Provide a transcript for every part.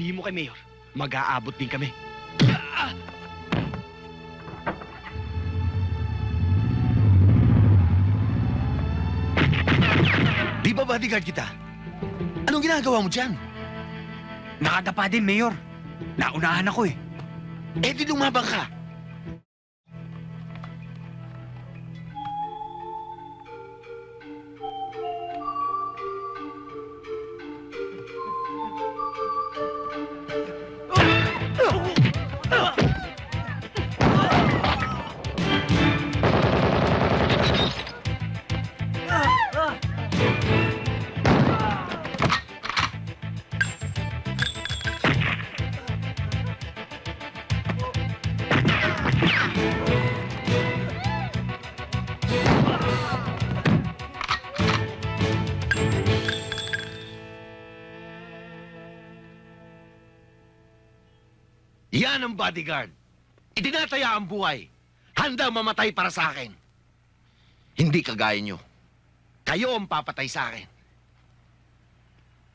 sabihin mo kay Mayor, mag-aabot din kami. Di ba bodyguard kita? Anong ginagawa mo dyan? Nakadapa din, Mayor. Naunahan ako eh. Eh di lumabang ka. Yan ang bodyguard. Itinataya ang buhay. Handa mamatay para sa akin. Hindi kagaya nyo. Kayo ang papatay sa akin.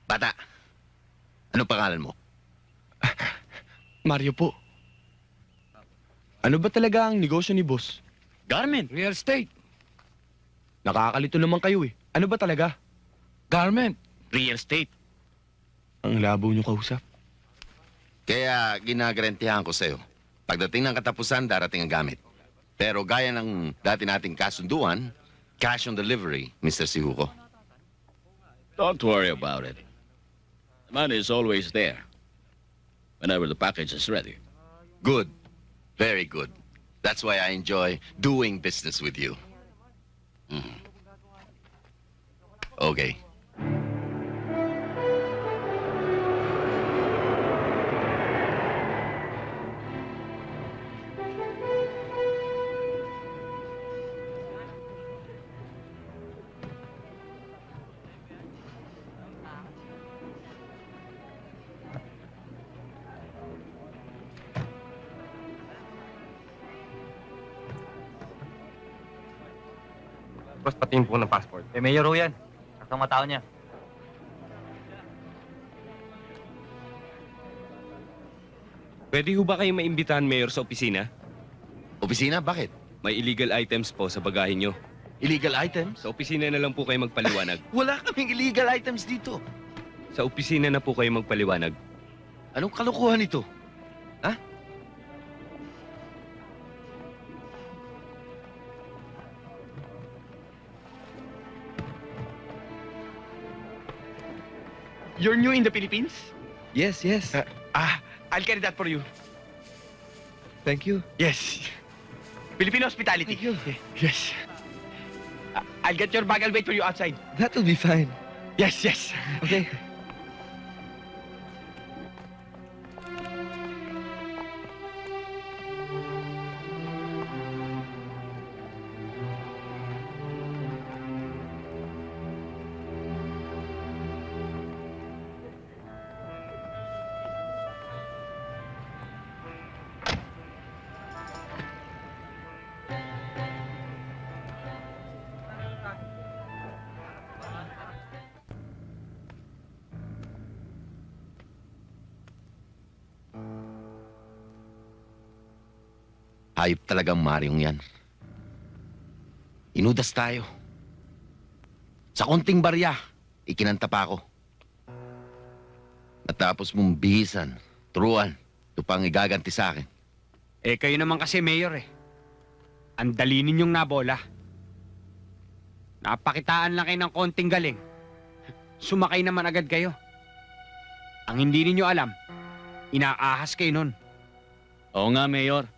Bata, ano pangalan mo? Mario po. Ano ba talaga ang negosyo ni boss? Garment. Real estate. Nakakalito naman kayo eh. Ano ba talaga? Garment. Real estate. Ang labo nyo kausap. Kaya ginagarantihan ko sa'yo. Pagdating ng katapusan, darating ang gamit. Pero gaya ng dati nating kasunduan, cash on delivery, Mr. Sihuko. Don't worry about it. The money is always there. Whenever the package is ready. Good. Very good. That's why I enjoy doing business with you. Mhm. Okay. Boss, pati yung po ng passport. Eh, Mayor ho yan. At ang matao niya. Pwede ho ba kayo maimbitahan, Mayor, sa opisina? Opisina, bakit? May illegal items po sa bagahe nyo. Illegal items? Sa opisina na lang po kayo magpaliwanag. Wala kaming illegal items dito. sa opisina na po kayo magpaliwanag. Anong kalukuhan ito? Ha? You're new in the Philippines? Yes, yes. Uh, ah, I'll carry that for you. Thank you. Yes. Filipino hospitality. Yes. Uh, I'll get your bag. I'll wait for you outside. That'll be fine. Yes, yes. Okay. Hayop talagang Maryong yan. Inudas tayo. Sa konting barya, ikinanta pa ako. Natapos mong bihisan, turuan, ito pang igaganti sa akin. Eh, kayo naman kasi, Mayor eh. Ang dali ninyong nabola. Napakitaan lang kayo ng konting galing. Sumakay naman agad kayo. Ang hindi ninyo alam, inaahas kayo nun. Oo nga, Mayor.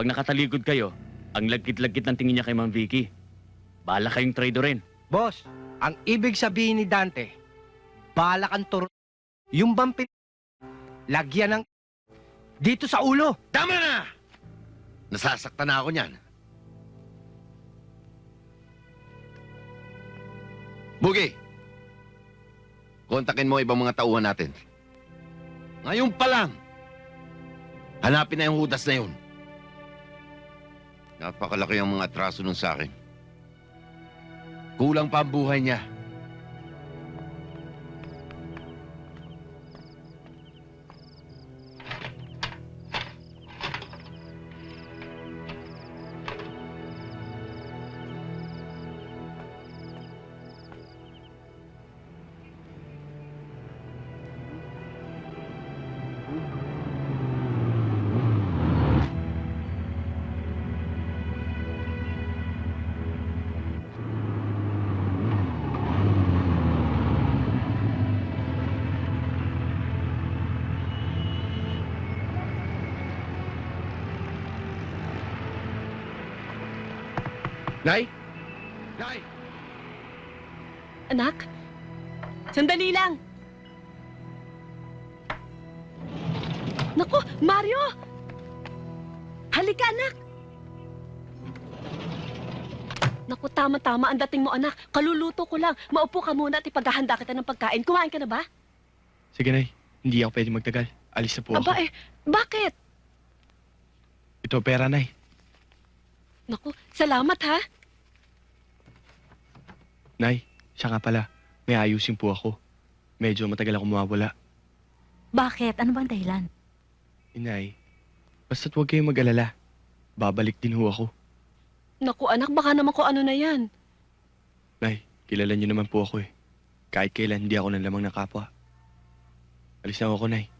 Pag nakataligod kayo, ang lagkit-lagkit ng tingin niya kay Ma'am Vicky. Bala kayong trader rin. Boss, ang ibig sabihin ni Dante, balak ang turo. Yung bang pin... Lagyan ng... Dito sa ulo. Tama na! Nasasaktan na ako niyan. Bugi! Kontakin mo ibang mga tauhan natin. Ngayon pa lang! Hanapin na yung hudas na yun. Napakalaki ang mga atraso nun sa akin. Kulang pa ang buhay niya. Nay? Nay! Anak? Sandali lang. Naku, Mario! Halika, anak! Naku, tama-tama ang dating mo, anak. Kaluluto ko lang. Maupo ka muna at ipaghahanda kita ng pagkain. Kumain ka na ba? Sige, Nay. Hindi ako pwede magtagal. Alis na po ako. Aba eh, bakit? Ito pera, Nay. Naku, salamat ha. Nay, siya nga pala. May ayusin po ako. Medyo matagal ako mawawala. Bakit? Ano bang dahilan? Inay, basta't huwag kayong mag-alala. Babalik din ho ako. Naku, anak, baka naman ko ano na yan. Nay, kilala niyo naman po ako eh. Kahit kailan hindi ako ng lamang ng kapwa. Alis na ako, Nay.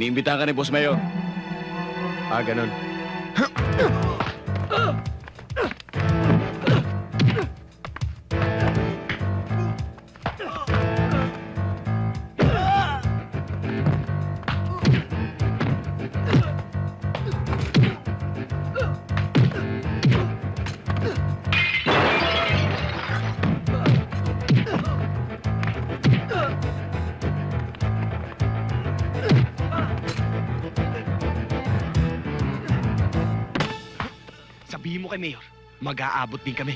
Iniimbita ka ni Boss Mayor. Ah, ganun. Sabihin mo kay Mayor, mag-aabot din kami.